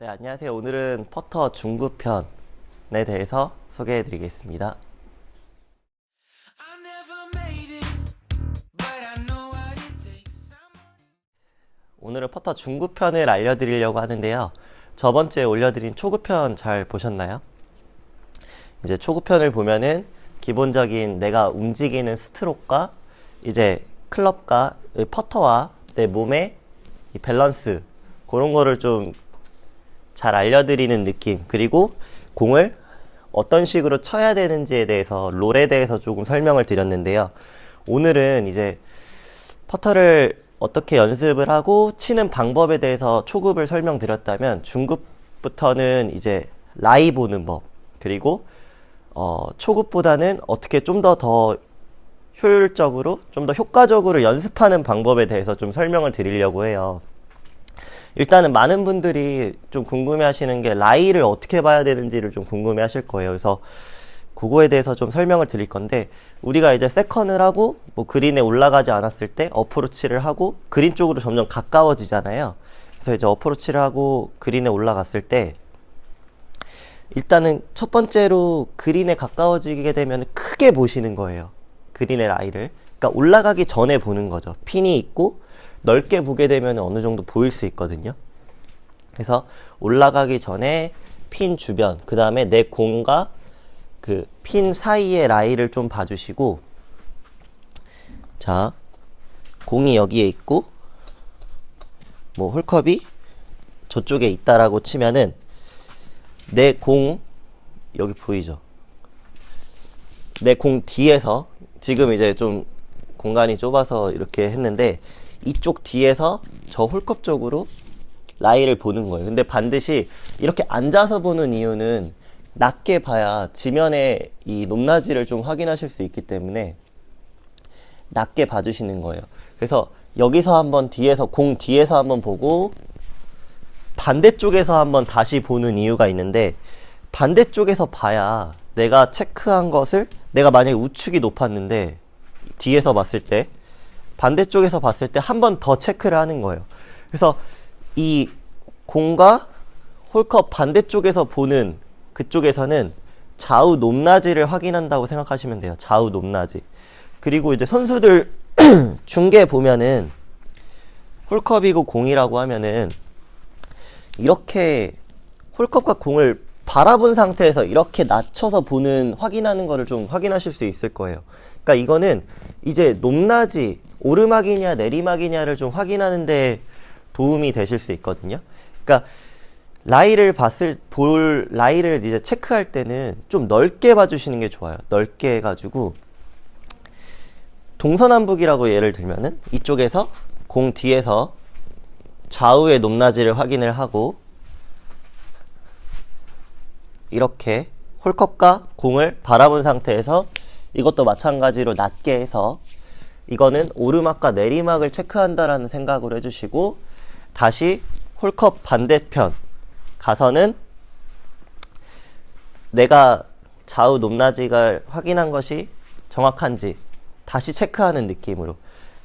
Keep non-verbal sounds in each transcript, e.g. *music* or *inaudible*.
네, 안녕하세요. 오늘은 퍼터 중급편에 대해서 소개해 드리겠습니다. 오늘은 퍼터 중급편을 알려드리려고 하는데요. 저번 주에 올려드린 초급편 잘 보셨나요? 이제 초급편을 보면은 기본적인 내가 움직이는 스트로크가 이제 클럽과 이 퍼터와 내 몸의 이 밸런스 그런 거를 좀 잘 알려드리는 느낌 그리고 공을 어떤 식으로 쳐야 되는지에 대해서 롤에 대해서 조금 설명을 드렸는데요. 오늘은 이제 퍼터를 어떻게 연습을 하고 치는 방법에 대해서 초급을 설명드렸다면 중급부터는 이제 라이 보는 법 그리고 어, 초급보다는 어떻게 좀 더더 효율적으로 좀 더 효과적으로 연습하는 방법에 대해서 좀 설명을 드리려고 해요. 일단은 많은 분들이 좀 궁금해 하시는 게 라이를 어떻게 봐야 되는지를 좀 궁금해 하실 거예요. 그래서 그거에 대해서 좀 설명을 드릴 건데 우리가 이제 세컨을 하고 뭐 그린에 올라가지 않았을 때 어프로치를 하고 그린 쪽으로 점점 가까워지잖아요. 그래서 이제 어프로치를 하고 그린에 올라갔을 때 일단은 첫 번째로 그린에 가까워지게 되면 크게 보시는 거예요. 그린의 라이를. 그러니까 올라가기 전에 보는 거죠. 핀이 있고 넓게 보게 되면 어느 정도 보일 수 있거든요. 그래서 올라가기 전에 핀 주변, 그 다음에 내 공과 그 핀 사이의 라이를 좀 봐주시고, 자, 공이 여기에 있고, 뭐 홀컵이 저쪽에 있다라고 치면은 내 공 여기 보이죠? 내 공 뒤에서 지금 이제 좀 공간이 좁아서 이렇게 했는데 이쪽 뒤에서 저 홀컵 쪽으로 라이를 보는 거예요. 근데 반드시 이렇게 앉아서 보는 이유는 낮게 봐야 지면의 이 높낮이를 좀 확인하실 수 있기 때문에 낮게 봐주시는 거예요. 그래서 여기서 한번 뒤에서 공 뒤에서 한번 보고 반대쪽에서 한번 다시 보는 이유가 있는데 반대쪽에서 봐야 내가 체크한 것을 내가 만약에 우측이 높았는데 뒤에서 봤을 때 반대쪽에서 봤을 때 한 번 더 체크를 하는 거예요. 그래서 이 공과 홀컵 반대쪽에서 보는 그쪽에서는 좌우 높낮이를 확인한다고 생각하시면 돼요. 좌우 높낮이. 그리고 이제 선수들 *clears throat* 중계 보면은 홀컵이고 공이라고 하면은 이렇게 홀컵과 공을 바라본 상태에서 이렇게 낮춰서 보는 확인하는 거를 좀 확인하실 수 있을 거예요. 그러니까 이거는 이제 높낮이 오르막이냐 내리막이냐를 좀 확인하는데 도움이 되실 수 있거든요. 그러니까 라이를 봤을 볼 라이를 이제 체크할 때는 좀 넓게 봐주시는 게 좋아요. 넓게 해가지고 동서남북이라고 예를 들면은 이쪽에서 공 뒤에서 좌우의 높낮이를 확인을 하고 이렇게 홀컵과 공을 바라본 상태에서 이것도 마찬가지로 낮게 해서 이거는 오르막과 내리막을 체크한다라는 생각으로 해주시고 다시 홀컵 반대편 가서는 내가 좌우 높낮이가 확인한 것이 정확한지 다시 체크하는 느낌으로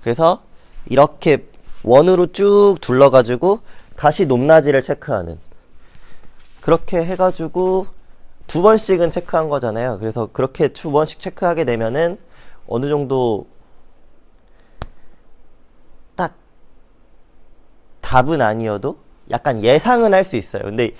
그래서 이렇게 원으로 쭉 둘러가지고 다시 높낮이를 체크하는 그렇게 해가지고 두 번씩은 체크한 거잖아요. 그래서 그렇게 두 번씩 체크하게 되면은 어느 정도 답은 아니어도 약간 예상은 할 수 있어요. 근데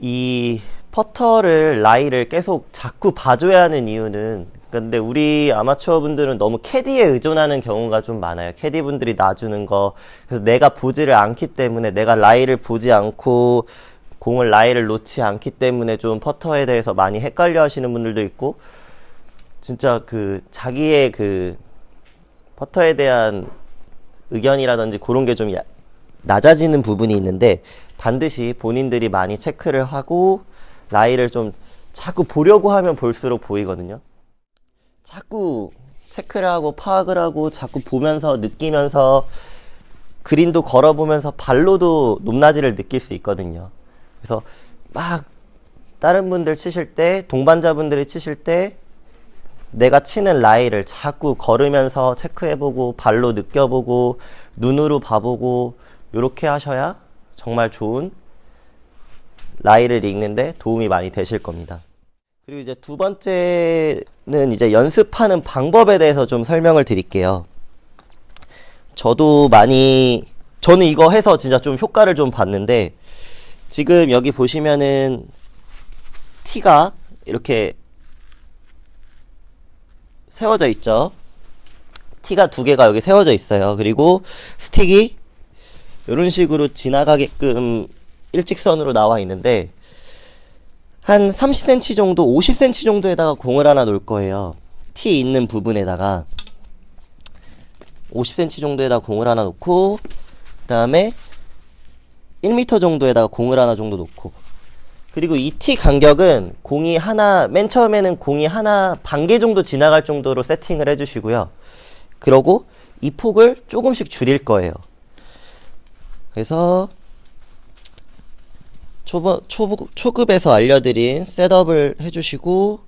이 퍼터를 라이를 계속 자꾸 봐줘야 하는 이유는 근데 우리 아마추어 분들은 너무 캐디에 의존하는 경우가 좀 많아요. 캐디 분들이 놔주는 거. 그래서 내가 보지를 않기 때문에 내가 라이를 보지 않고 공을 라이를 놓지 않기 때문에 좀 퍼터에 대해서 많이 헷갈려 하시는 분들도 있고 진짜 그 자기의 그 퍼터에 대한 의견이라든지 그런 게 좀 낮아지는 부분이 있는데 반드시 본인들이 많이 체크를 하고 라이를 좀 자꾸 보려고 하면 볼수록 보이거든요. 자꾸 체크를 하고 파악을 하고 자꾸 보면서 느끼면서 그린도 걸어보면서 발로도 높낮이를 느낄 수 있거든요. 그래서 막 다른 분들 치실 때 동반자분들이 치실 때 내가 치는 라이를 자꾸 걸으면서 체크해보고 발로 느껴보고 눈으로 봐보고 이렇게 하셔야 정말 좋은 라이를 읽는데 도움이 많이 되실 겁니다. 그리고 이제 두 번째는 이제 연습하는 방법에 대해서 좀 설명을 드릴게요. 저도 많이 저는 이거 해서 진짜 좀 효과를 좀 봤는데 지금 여기 보시면은 티가 이렇게 세워져 있죠. 티가 두 개가 여기 세워져 있어요. 그리고 스틱이 이런 식으로 지나가게끔 일직선으로 나와 있는데 한 30cm 정도, 50cm 정도에다가 공을 하나 놓을 거예요. 티 있는 부분에다가 50cm 정도에다가 공을 하나 놓고 그다음에 1m 정도에다가 공을 하나 정도 놓고 그리고 이티 간격은 공이 하나 맨 처음에는 공이 하나 반 개 정도 지나갈 정도로 세팅을 해주시고요. 그러고 이 폭을 조금씩 줄일 거예요. 그래서 초보, 초보, 초급에서 알려드린 셋업을 해주시고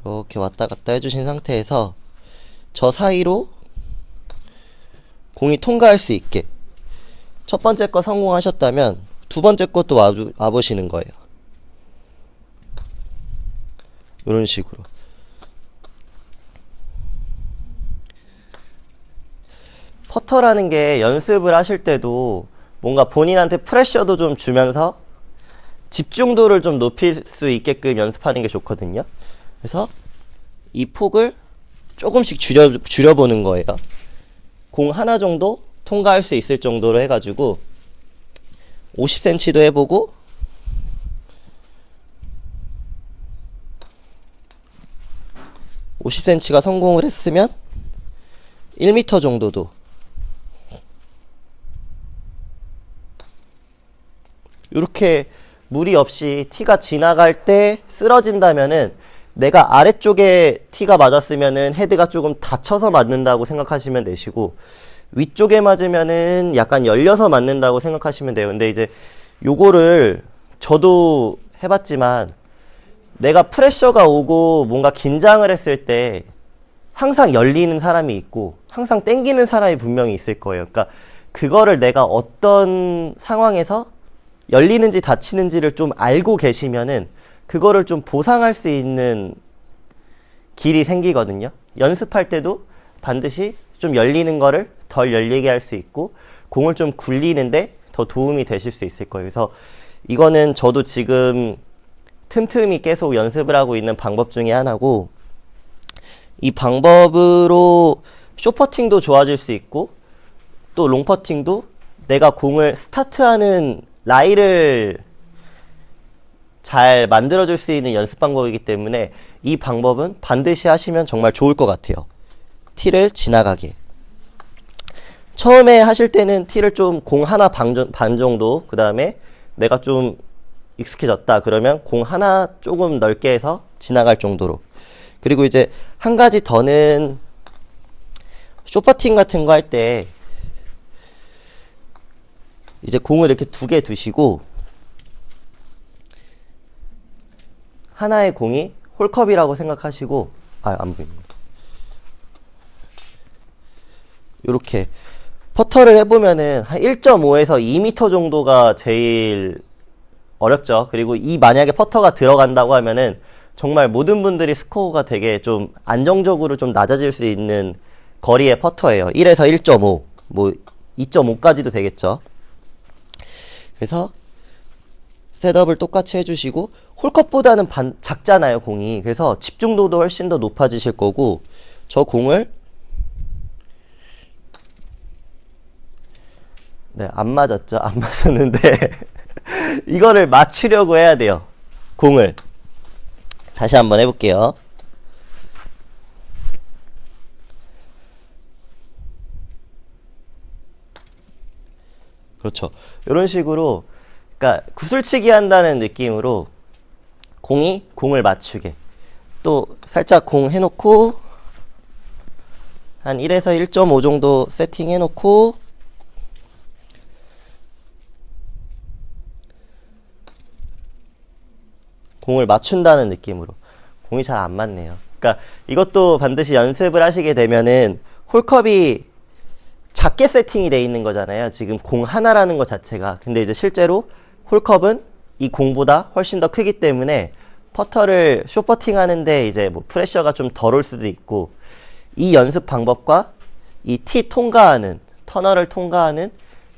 이렇게 왔다 갔다 해주신 상태에서 저 사이로 공이 통과할 수 있게 첫 번째 거 성공하셨다면 두 번째 것도 와, 와보시는 거예요. 이런 식으로. 퍼터라는 게 연습을 하실 때도 뭔가 본인한테 프레셔도 좀 주면서 집중도를 좀 높일 수 있게끔 연습하는 게 좋거든요. 그래서 이 폭을 조금씩 줄여, 줄여보는 거예요. 공 하나 정도 통과할 수 있을 정도로 해가지고 50cm도 해보고 (50cm가) 성공을 했으면 (1m) 정도도 이렇게 무리 없이 티가 지나갈 때 쓰러진다면은 내가 아래쪽에 티가 맞았으면은 헤드가 조금 닫혀서 맞는다고 생각하시면 되시고 위쪽에 맞으면은 약간 열려서 맞는다고 생각하시면 돼요. 근데 이제 요거를 저도 해봤지만 내가 프레셔가 오고 뭔가 긴장을 했을 때 항상 열리는 사람이 있고 항상 땡기는 사람이 분명히 있을 거예요. 그러니까 그거를 내가 어떤 상황에서 열리는지 닫히는지를 좀 알고 계시면은 그거를 좀 보상할 수 있는 길이 생기거든요. 연습할 때도 반드시 좀 열리는 거를 덜 열리게 할 수 있고 공을 좀 굴리는데 더 도움이 되실 수 있을 거예요. 그래서 이거는 저도 지금 틈틈이 계속 연습을 하고 있는 방법 중에 하나고 이 방법으로 쇼퍼팅도 좋아질 수 있고 또 롱퍼팅도 내가 공을 스타트하는 라이를 잘 만들어줄 수 있는 연습 방법이기 때문에 이 방법은 반드시 하시면 정말 좋을 것 같아요. 티를 지나가게. 처음에 하실 때는 티를 좀 공 하나 반, 정도, 그 다음에 내가 좀 익숙해졌다. 그러면 공 하나 조금 넓게 해서 지나갈 정도로. 그리고 이제 한 가지 더는 쇼퍼팅 같은 거 할 때 이제 공을 이렇게 두 개 두시고 하나의 공이 홀컵이라고 생각하시고 아 안 보입니다. 요렇게 퍼터를 해보면은 한 1.5에서 2m 정도가 제일 어렵죠. 그리고 이 만약에 퍼터가 들어간다고 하면은 정말 모든 분들이 스코어가 되게 좀 안정적으로 좀 낮아질 수 있는 거리의 퍼터예요. 1에서 1.5, 뭐 2.5까지도 되겠죠. 그래서 셋업을 똑같이 해주시고 홀컵보다는 반, 작잖아요 공이 그래서 집중도도 훨씬 더 높아지실 거고 저 공을 네 안 맞았죠 안 맞았는데 *laughs* 이거를 맞추려고 해야 돼요 공을 다시 한번 해볼게요 그렇죠. 이런 식으로, 그러니까 구슬치기 한다는 느낌으로 공이 공을 맞추게. 또 살짝 공 해놓고 한 1에서 1.5 정도 세팅 해놓고 공을 맞춘다는 느낌으로 공이 잘 안 맞네요. 그러니까 이것도 반드시 연습을 하시게 되면은 홀컵이 작게 세팅이 돼 있는 거잖아요. 지금 공 하나라는 것 자체가. 근데 이제 실제로 홀컵은 이 공보다 훨씬 더 크기 때문에 퍼터를 쇼퍼팅 하는데 이제 뭐 프레셔가 좀 덜 올 수도 있고 이 연습 방법과 이 티 통과하는 터널을 통과하는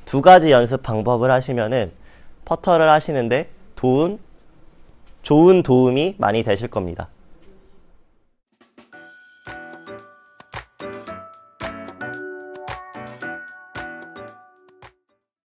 두 가지 연습 방법을 하시면은 퍼터를 하시는데 도움 좋은 도움이 많이 되실 겁니다.